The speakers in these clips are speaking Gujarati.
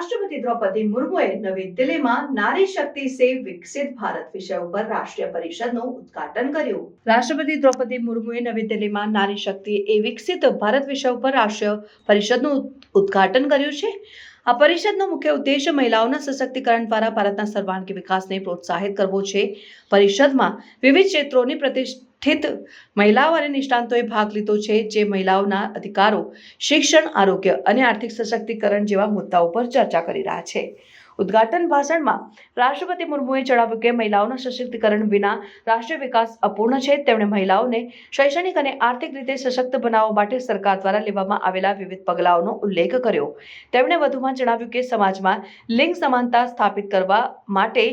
રાષ્ટ્રપતિ દ્રૌપદી મુર્મુએ નવી દિલ્હીમાં નારી શક્તિ સે વિકસિત ભારત વિષય ઉપર રાષ્ટ્રીય પરિષદનું ઉદ્ઘાટન કર્યું. રાષ્ટ્રપતિ દ્રૌપદી મુર્મુએ નવી દિલ્હીમાં નારી શક્તિ એ વિકસિત ભારત વિષય ઉપર રાષ્ટ્રીય પરિષદનું ઉદ્ઘાટન કર્યું છે. આ પરિષદનો મુખ્ય ઉદ્દેશ મહિલાઓના સશક્તિકરણ દ્વારા ભારતના સર્વાંગી વિકાસને પ્રોત્સાહિત કરવો છે. પરિષદમાં વિવિધ ક્ષેત્રોની પ્રતિષ્ઠિત મહિલાઓ અને નિષ્ણાંતોએ ભાગ લીધો છે, જે મહિલાઓના અધિકારો, શિક્ષણ, આરોગ્ય અને આર્થિક સશક્તિકરણ જેવા મુદ્દાઓ પર ચર્ચા કરી રહ્યા છે. ઉદ્ઘાટન ભાષણમાં રાષ્ટ્રપતિ મુર્મુએ જણાવ્યું કે મહિલાઓના સશક્તિકરણ વિના રાષ્ટ્રીય વિકાસ અપૂર્ણ છે. તેમણે મહિલાઓને શૈક્ષણિક અને આર્થિક રીતે સશક્ત બનાવવા માટે સરકાર દ્વારા લેવામાં આવેલા વિવિધ પગલાઓનો ઉલ્લેખ કર્યો. તેમણે વધુમાં જણાવ્યું કે સમાજમાં લિંગ સમાનતા સ્થાપિત કરવા માટે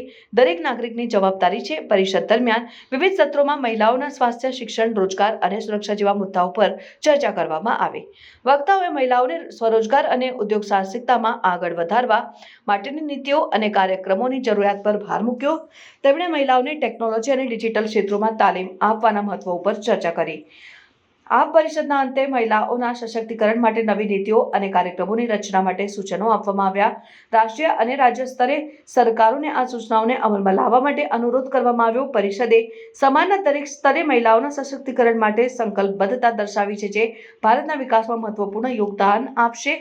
દરેક નાગરિકની જવાબદારી છે. પરિષદ દરમિયાન વિવિધ સત્રોમાં મહિલાઓના સ્વાસ્થ્ય, શિક્ષણ, રોજગાર અને સુરક્ષા જેવા મુદ્દાઓ પર ચર્ચા કરવામાં આવી. વક્તાઓએ મહિલાઓને સ્વરોજગાર અને ઉદ્યોગ સાહસિકતામાં આગળ વધારવા માટેની નીતિઓ અને કાર્યક્રમોની જરૂરિયાત પર ભાર મૂક્યો. તેમણે મહિલાઓને ટેકનોલોજી અને ડિજિટલ ક્ષેત્રોમાં તાલીમ આપવાના મહત્વ ઉપર ચર્ચા કરી. આ પરિષદના અંતે મહિલાઓના સશક્તિકરણ માટે નવી નીતિઓ અને કાર્યક્રમોની રચના માટે સૂચનો આપવામાં આવ્યા. રાષ્ટ્રીય અને રાજ્ય સ્તરે સરકારોને આ સૂચનાઓને અમલમાં લાવવા માટે અનુરોધ કરવામાં આવ્યો. પરિષદે સમાજના દરેક સ્તરે મહિલાઓના સશક્તિકરણ માટે સંકલ્પબદ્ધતા દર્શાવી છે જે ભારતના વિકાસમાં મહત્વપૂર્ણ યોગદાન આપશે.